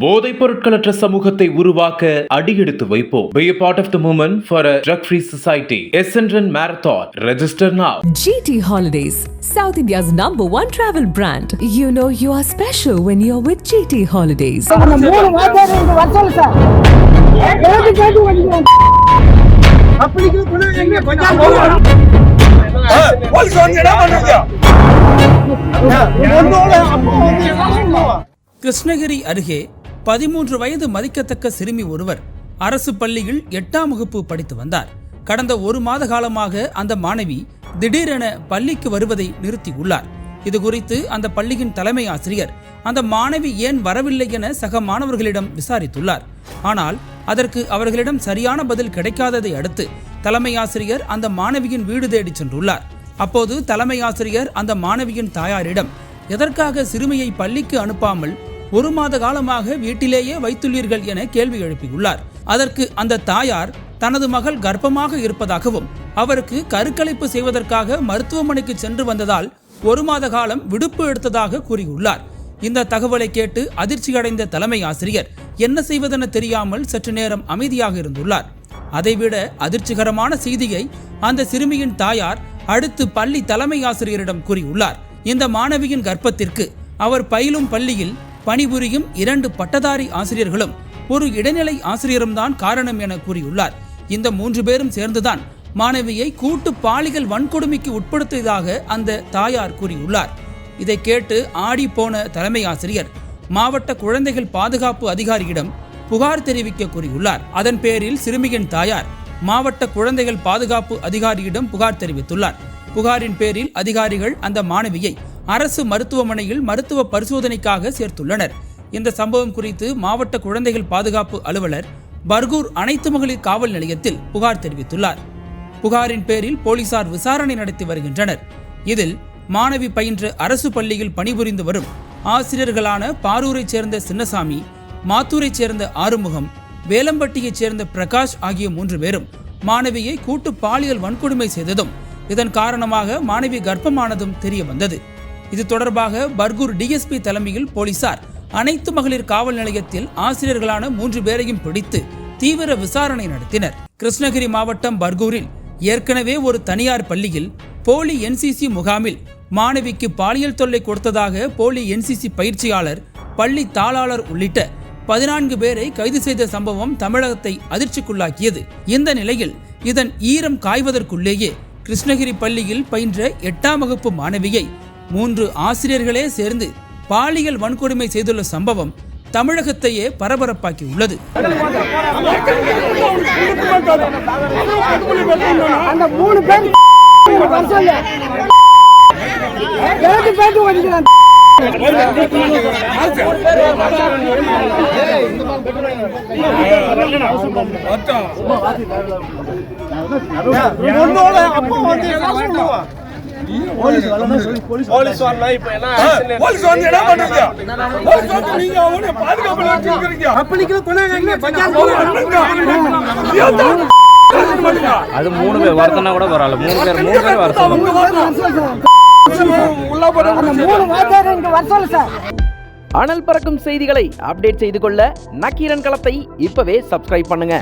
போதைப் பொருட்களற்ற சமூகத்தை உருவாக்க அடியெடுத்து வைப்போம் Be a part of the movement for a drug-free society. Essendon Marathon. Register now. GT Holidays, South India's number one travel brand. You know you are special when you're with GT Holidays. Krishnagiri அருகே பதிமூன்று வயது மதிக்கத்தக்க சிறுமி ஒருவர் அரசு பள்ளியில் எட்டாம் வகுப்பு படித்து வந்தார். கடந்த ஒரு மாத காலமாக அந்த மாணவி திடீரென பள்ளிக்கு வருவதை நிறுத்தியுள்ளார். இது குறித்து அந்த பள்ளியின் தலைமை ஆசிரியர் அந்த மாணவி ஏன் வரவில்லை என சக மாணவர்களிடம் விசாரித்துள்ளார். ஆனால் அதற்கு அவர்களிடம் சரியான பதில் கிடைக்காததை அடுத்து தலைமை ஆசிரியர் அந்த மாணவியின் வீடு தேடி சென்றுள்ளார். அப்போது தலைமை ஆசிரியர் அந்த மாணவியின் தாயாரிடம் எதற்காக சிறுமியை பள்ளிக்கு அனுப்பாமல் ஒரு மாத காலமாக வீட்டிலேயே வைத்துள்ளீர்கள் என கேள்வி எழுப்பியுள்ளார். அதற்கு அந்த தாயார் தனது மகள் கர்ப்பமாக இருப்பதாகவும் அவருக்கு கருக்கலைப்பு செய்வதற்காக மருத்துவமனைக்கு சென்று வந்ததால் ஒரு மாத காலம் விடுப்பு எடுத்ததாக கூறியுள்ளார். இந்த தகவலை கேட்டு அதிர்ச்சியடைந்த தலைமை ஆசிரியர் என்ன செய்வதென தெரியாமல் சற்று நேரம் அமைதியாக இருந்துள்ளார். அதைவிட அதிர்ச்சிகரமான செய்தியை அந்த சிறுமியின் தாயார் அடுத்து பள்ளி தலைமை ஆசிரியரிடம் கூறியுள்ளார். இந்த மாணவியின் கர்ப்பத்திற்கு அவர் பயிலும் பள்ளியில் பணிபுரியும் இரண்டு பட்டதாரி ஆசிரியர்களும் ஒரு இடைநிலை ஆசிரியரும் தான் காரணம் என கூறியுள்ளார். இந்த மூன்று பேரும் சேர்ந்துதான் மாணவியை கூட்டு பாலியல் வன்கொடுமைக்கு உட்படுத்தியதாக அந்த தாயார் கூறியுள்ளார். இதை கேட்டு ஆடி போன தலைமை ஆசிரியர் மாவட்ட குழந்தைகள் பாதுகாப்பு அதிகாரியிடம் புகார் தெரிவிக்க கூறியுள்ளார். அதன் பேரில் சிறுமியின் தாயார் மாவட்ட குழந்தைகள் பாதுகாப்பு அதிகாரியிடம் புகார் தெரிவித்துள்ளார். புகாரின் பேரில் அதிகாரிகள் அந்த மாணவியை அரசு மருத்துவமனையில் மருத்துவ பரிசோதனைக்காக சேர்த்துள்ளனர். இந்த சம்பவம் குறித்து மாவட்ட குழந்தைகள் பாதுகாப்பு அலுவலர் பர்கூர் அனைத்து மகளிர் காவல் நிலையத்தில் புகார் தெரிவித்துள்ளார். புகாரின் பேரில் போலீசார் விசாரணை நடத்தி வருகின்றனர். இதில் மாணவி பயின்ற அரசு பள்ளியில் பணிபுரிந்து வரும் ஆசிரியர்களான பாரூரைச் சேர்ந்த சின்னசாமி மாத்தூரைச் சேர்ந்த ஆறுமுகம் வேலம்பட்டியைச் சேர்ந்த பிரகாஷ் ஆகிய மூன்று பேரும் மாணவியை கூட்டு பாலியல் வன்கொடுமை செய்ததும் இதன் காரணமாக மாணவி கர்ப்பமானதும் தெரிய வந்தது இது தொடர்பாக பர்கூர் டிஎஸ்பி தலைமையில் போலீசார் அனைத்து மகளிர் காவல் நிலையத்தில் ஆசிரியர்களான மூன்று பேரையும் பிடித்து தீவிர விசாரணை நடத்தினர். கிருஷ்ணகிரி மாவட்டம் பர்கூரில் ஏற்கனவே ஒரு தனியார் பள்ளியில் போலி என்சிசி முகாமில் மாணவிக்கு பாலியல் தொல்லை கொடுத்ததாக போலி என்சிசி பயிற்சியாளர் பள்ளி தாளாளர் உள்ளிட்ட பதினான்கு பேரை கைது செய்த சம்பவம் தமிழகத்தை அதிர்ச்சிக்குள்ளாக்கியது. இந்த நிலையில் இதன் ஈரம் காய்வதற்குள்ளேயே கிருஷ்ணகிரி பள்ளியில் பயின்ற எட்டாம் வகுப்பு மாணவியை மூன்று ஆசிரியர்களே சேர்ந்து பாலியல் வன்கொடுமை செய்துள்ள சம்பவம் தமிழகத்தையே பரபரப்பாக்கி உள்ளது அந்த சொல்லு போலீஸ் வரலாம். இப்ப என்ன போலீஸ் வந்து என்ன பண்றீங்க? போலீஸ் வந்து நீங்க அவனை பாதுகாப்புல வச்சிருக்கீங்க அப்படிக்கு கூட எங்க கொஞ்சம் அது மூணு பேர் வரதுனா கூட பரவாயில்ல. மூணு பேர் மூணு பேர் வர சொல்லுங்க. உள்ள போற அந்த மூணு வாத்தியார் இங்க வர சொல்லு சார். அனல் பறக்கும் செய்திகளை அப்டேட் செய்து கொள்ள நக்கீரன் களத்தை இப்பவே சப்ஸ்கிரைப் பண்ணுங்க.